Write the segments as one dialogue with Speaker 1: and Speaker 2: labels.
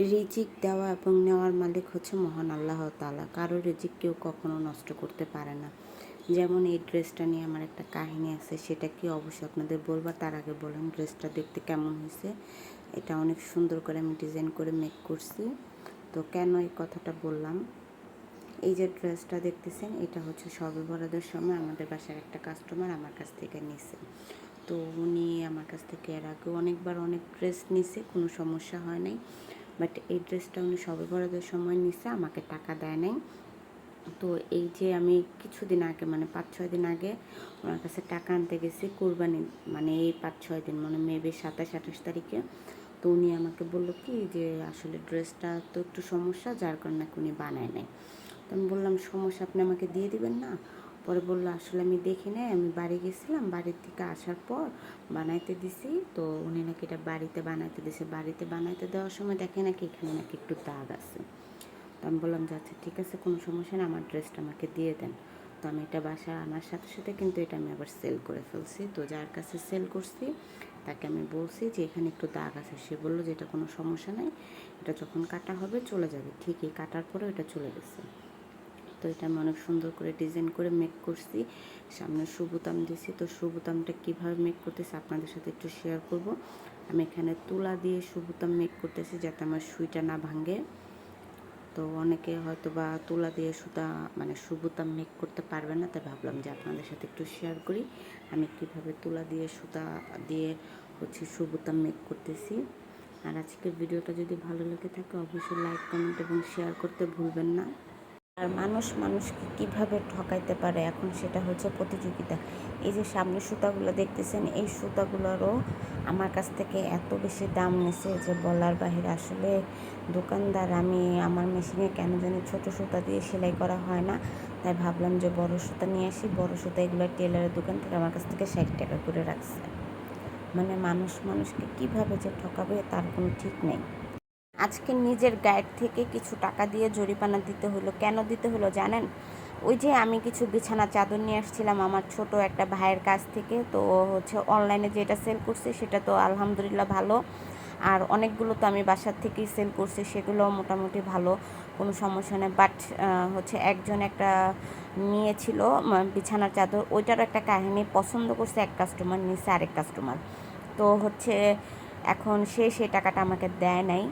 Speaker 1: রিজিক দেওয়া এবং নেওয়ার মালিক হচ্ছে মহান আল্লাহ তাআলা। কারও রিজিক কেউ কখনো নষ্ট করতে পারে না। যেমন এই ড্রেসটা নিয়ে আমার একটা কাহিনী আছে, সেটা কি অবশ্যই আপনাদের বলবার তার আগে বলেন ড্রেসটা দেখতে কেমন হয়েছে। এটা অনেক সুন্দর করে আমি ডিজাইন করে মেক করছি। তো কেন এই কথাটা বললাম? এই যে ড্রেসটা দেখতেছেন, এটা হচ্ছে সবে বরাদের সময় আমাদের বাসার একটা কাস্টমার আমার কাছ থেকে নিছে। তো উনি আমার কাছ থেকে এর আগেও অনেকবার অনেক ড্রেস নিছে, কোনো সমস্যা হয় নাই। বাট এই ড্রেসটা উনি সবে বরাদের সময় নিছে, আমাকে টাকা দেয় নাই। তো এই যে আমি কিছুদিন আগে মানে পাঁচ ছয় দিন আগে ওনার কাছে টাকা আনতে গেছি কোরবানি মানে এই পাঁচ ছয় দিন মানে মেবি সাতাশ, আঠাশ তারিখে। তো উনি আমাকে বলল কি যে আসলে ড্রেসটা তো একটু সমস্যা, যার কারণে উনি বানায় নাই। তো আমি বললাম, সমস্যা আপনি আমাকে দিয়ে দিবেন না? পরে বলল, আসলে আমি দেখি নাই আমি বাড়ি গেছিলাম, বাড়ির থেকে আসার পর বানাইতে দিছি। তো উনি নাকি এটা বাড়িতে বানাইতে দিছে। বাড়িতে বানাইতে দেওয়ার সময় দেখে নাকি এখানে নাকি একটু দাগ আছে। তো আমি বললাম, যে আচ্ছা ঠিক আছে, কোনো সমস্যা না আমার ড্রেসটা আমাকে দিয়ে দেন। তো আমি এটা বাসায় আনার সাথে সাথে কিন্তু এটা আমি আবার সেল করে ফেলছি। তো যার কাছে সেল করছি, তাকে আমি বলছি যে, এখানে একটু দাগ আছে। সে বলল যে, এটা কোনো সমস্যা নেই, এটা যখন কাটা হবে চলে যাবে। ঠিকই, কাটার পরে এটা চলে গেছে। তো এটা আমি অনেক সুন্দর করে ডিজাইন করে মেক করছি। সামনে সুবোতাম দিয়েছি তো সুবোতামটা কীভাবে মেক করতেছি আপনাদের সাথে একটু শেয়ার করব। আমি এখানে তুলা দিয়ে সুবোতাম মেক করতেছি যাতে আমার সুইটা না ভাঙে। তো অনেকে হয়তো বা তুলা দিয়ে সুতা মানে সুবোতাম মেক করতে পারবে না, তাই ভাবলাম যে আপনাদের সাথে একটু শেয়ার করি। আমি কীভাবে তুলা দিয়ে সুতা দিয়ে হচ্ছে সুবোতাম মেক করতেছি। আর আজকের ভিডিওটা যদি ভালো লেগে থাকে, অবশ্যই লাইক কমেন্ট এবং শেয়ার করতে ভুলবেন না। আর মানুষ মানুষকে কীভাবে ঠকাইতে পারে এখন সেটা হচ্ছে প্রতিযোগিতা। এই যে সামনে সুতাগুলো দেখতেছেন, এই সুতাগুলোরও আমার কাছ থেকে এত বেশি দাম নিছে যে বলার বাহিরে আসলে দোকানদার আমি আমার মেশিনে কেন জানি ছোট সুতা দিয়ে সেলাই করা হয় না। তাই ভাবলাম যে বড় সুতা নিয়ে আসি, বড় সুতা এগুলো টেলারের দোকান থেকে আমার কাছ থেকে ষাট টাকা করে রাখছে। মানে মানুষ মানুষকে কীভাবে যে ঠকাবে তার কোনো ঠিক নেই। আজকে নিজের গাইড থেকে কিছু টাকা দিয়ে জরিপানা দিতে হলো। কেন দিতে হলো জানেন? ওই যে আমি কিছু বিছানা চাদর নিয়ে আসছিলাম আমার ছোট একটা ভাইয়ের কাছ থেকে। তো হচ্ছে অনলাইনে যেটা সেল করছে সেটা তো আলহামদুলিল্লাহ ভালো। আর অনেকগুলো তো আমি বাসার থেকেই সেল করছি সেগুলো মোটামুটি ভালো, কোনো সমস্যা নেই। বাট হচ্ছে একজন একটা নিয়েছিল বিছানার চাদর, ওইটারও একটা কাহিনী, পছন্দ করছে এক কাস্টমার নিয়েছে আরেক কাস্টমার তো হচ্ছে এখন সে সেই টাকাটা আমাকে দেয় নাই।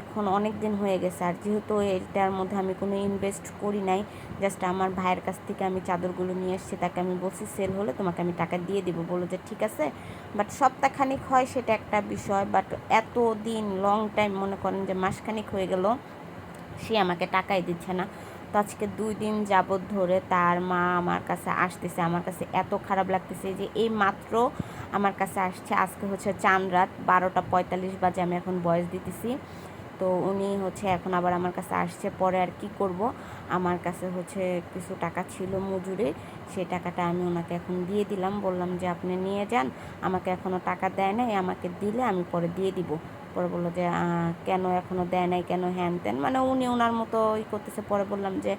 Speaker 1: এখন অনেক দিন হয়ে গেছে আর যেহেতু এটার মধ্যে আমি কোনো ইনভেস্ট করি নাই জাস্ট আমার ভাইয়ের কাছ থেকে আমি চাদরগুলো নিয়ে এসেছি, তাকে আমি বলছি সেল হলে তোমাকে আমি টাকা দিয়ে দিব। বলল যে, ঠিক আছে। বাট সপ্তাহখানিক হয় সেটা একটা বিষয় বাট এত দিন লং টাইম মনে করেন যে মাসখানিক হয়ে গেল, সে আমাকে টাকাই দিচ্ছে না। তো আজকে দুই দিন যাবৎ ধরে তার মা আমার কাছে আসতেছে। আমার কাছে এত খারাপ লাগতেছে যে এই মাত্র আমার কাছে আসছে। আজকে হচ্ছে চান রাত, বারোটা পঁয়তাল্লিশ বাজে আমি এখন বয়স দিতেছি। তো উনি হচ্ছে এখন আবার আমার কাছে আসছে। পরে আর কি করব? আমার কাছে হচ্ছে কিছু টাকা ছিল মজুরে। সেই টাকাটা আমি ওনাকে এখন দিয়ে দিলাম। বললাম যে, আপনি নিয়ে যান। আমাকে এখনও টাকা দেয় নাই। আমাকে দিলে আমি পরে দিয়ে দিব। পরে বলল যে কেন এখনও দেয় নাই? কেন হ্যান তেন মানে উনি ওনার মতো ই করতেছে। পরে বললাম যে,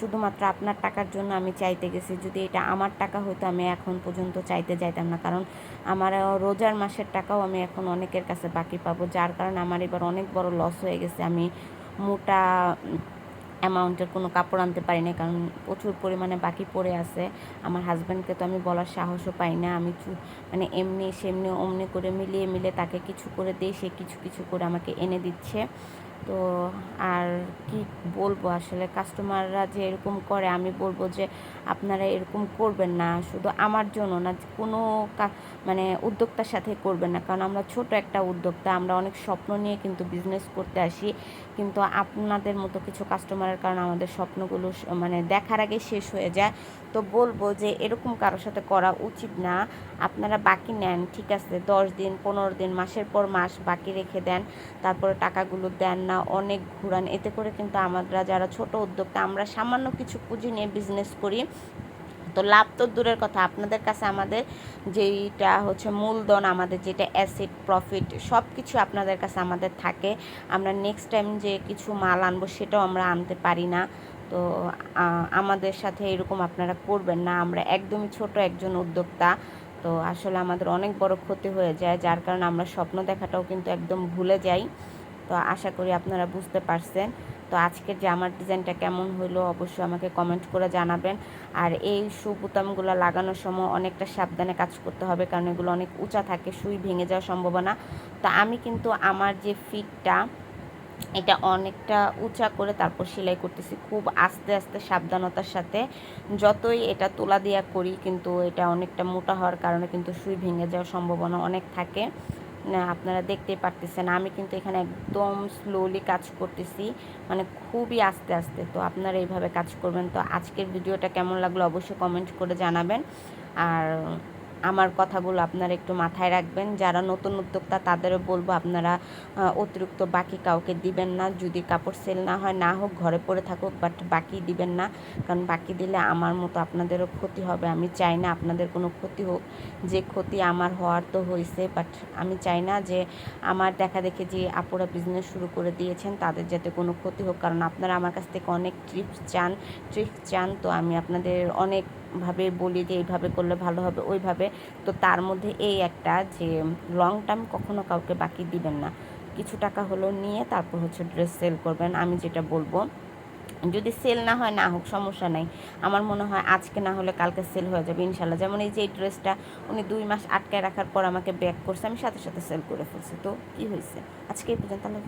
Speaker 1: শুধুমাত্র আপনার টাকার জন্য আমি চাইতে গেছি। যদি এটা আমার টাকা হতো আমি এখন পর্যন্ত চাইতে যাইতাম না। কারণ আমার রোজার মাসের টাকাও আমি এখন অনেকের কাছে বাকি পাবো। যার কারণে আমার এবার অনেক বড় লস হয়ে গেছে। আমি মোটা অ্যামাউন্টের কোনো কাপড় আনতে পারি না কারণ প্রচুর পরিমাণে বাকি পড়ে আছে। আমার হাজব্যান্ডকে তো আমি বলার সাহসও পাই না। আমি মানে এমনি সেমনি অমনি করে মিলিয়ে মিলে তাকে কিছু করে দিই সে কিছু কিছু করে আমাকে এনে দিচ্ছে। তো আর কি বলব? আসলে কাস্টমাররা যে এরকম করে, আমি বলব যে আপনারা এরকম করবেন না। শুধু আমার জন্য না, কোনো মানে উদ্যোক্তার সাথে করবেন না। কারণ আমরা ছোট একটা উদ্যোক্তা, আমরা অনেক স্বপ্ন নিয়ে কিন্তু বিজনেস করতে আসি। কিন্তু আপনাদের মতো কিছু কাস্টমারের কারণে আমাদের স্বপ্নগুলো মানে দেখার আগে শেষ হয়ে যায়। তো বলব যে এরকম কারোর সাথে করা উচিত না। আপনারা বাকি নেন, ঠিক আছে? দশ দিন, পনেরো দিন, মাসের পর মাস বাকি রেখে দেন। তারপরে টাকাগুলো দেন না অনেক ঘুরান। এতে করে কিন্তু আমরা যারা ছোট উদ্যোক্তা, আমরা সামান্য কিছু পুঁজি নিয়ে বিজনেস করি। তো লাভ তো দূরের কথা। আপনাদের কাছে আমাদের যেইটা হচ্ছে মূলধন, আমাদের যেটা অ্যাসিড প্রফিট সব কিছু আপনাদের কাছে আমাদের থাকে। আমরা নেক্সট টাইম যে কিছু মাল আনব সেটাও আমরা আনতে পারি না। তো আমাদের সাথে এরকম আপনারা করবেন না। আমরা একদমই ছোট একজন উদ্যোক্তা। তো আসলে আমাদের অনেক বড় ক্ষতি হয়ে যায়। যার কারণে আমরা স্বপ্ন দেখাটাও কিন্তু একদম ভুলে যাই। তো আশা করি আপনারা বুঝতে পারছেন। তো আজকের জামার ডিজাইনটা কেমন হলো অবশ্যই আমাকে কমেন্ট করে জানাবেন। আর এই শু বুতামগুলো লাগানোর সময় অনেকটা সাবধানে কাজ করতে হবে, কারণ এগুলো অনেক উঁচা থাকে, সুই ভেঙে যাওয়ার সম্ভাবনা। তো আমি কিন্তু আমার যে ফিটটা, এটা অনেকটা উঁচা করে তারপর সেলাই করতেছি খুব আস্তে আস্তে সাবধানতার সাথে। যতই এটা তোলা দেওয়া করি, কিন্তু এটা অনেকটা মোটা হওয়ার কারণে কিন্তু সুই ভেঙে যাওয়ার সম্ভাবনা অনেক থাকে। আপনারা দেখতে পারতেছেন। আমি কিন্তু এখানে একদম স্লোলি কাজ করতেছি মানে খুবই আস্তে আস্তে। তো আপনারা এইভাবে কাজ করবেন। তো আজকের ভিডিওটা কেমন লাগল অবশ্যই কমেন্ট করে জানাবেন। আর আমার কথাগুলো আপনারা একটু মাথায় রাখবেন। যারা নতুন উদ্যোক্তা, তাদেরও বলব আপনারা অতিরিক্ত বাকি কাউকে দিবেন না। যদি কাপড় সেল না হয়, না হোক ঘরে পড়ে থাকুক বাট বাকি দিবেন না। কারণ বাকি দিলে আমার মতো আপনাদেরও ক্ষতি হবে। আমি চাই না আপনাদের কোনো ক্ষতি হোক। যে ক্ষতি আমার হওয়ার তো হয়েছে বাট আমি চাই না যে আমার দেখা দেখে যে আপুরা বিজনেস শুরু করে দিয়েছেন, তাদের যাতে কোনো ক্ষতি হোক। কারণ আপনারা আমার কাছ থেকে অনেক ট্রিপস চান। ট্রিক্স চান, তো আমি আপনাদের অনেক ভাবে বলি যে এইভাবে করলে ভালো হবে, ওইভাবে তো তার মধ্যে এই একটা যে লং টার্ম কখনো কাউকে বাকি দিবেন না। কিছু টাকা হলেও নিয়ে তারপর হচ্ছে ড্রেস সেল করবেন। আমি যেটা বলব, যদি সেল না হয়, না হোক, সমস্যা নাই। আমার মনে হয় আজকে না হলে কালকে সেল হয়ে যাবে ইনশাল্লাহ। যেমন এই যে এই ড্রেসটা উনি দুই মাস আটকায় রাখার পর আমাকে ব্যাক করছে, আমি সাথে সাথে সেল করে ফেলছি। তো কী হয়েছে? আজকে এই পর্যন্ত আল্লাহ।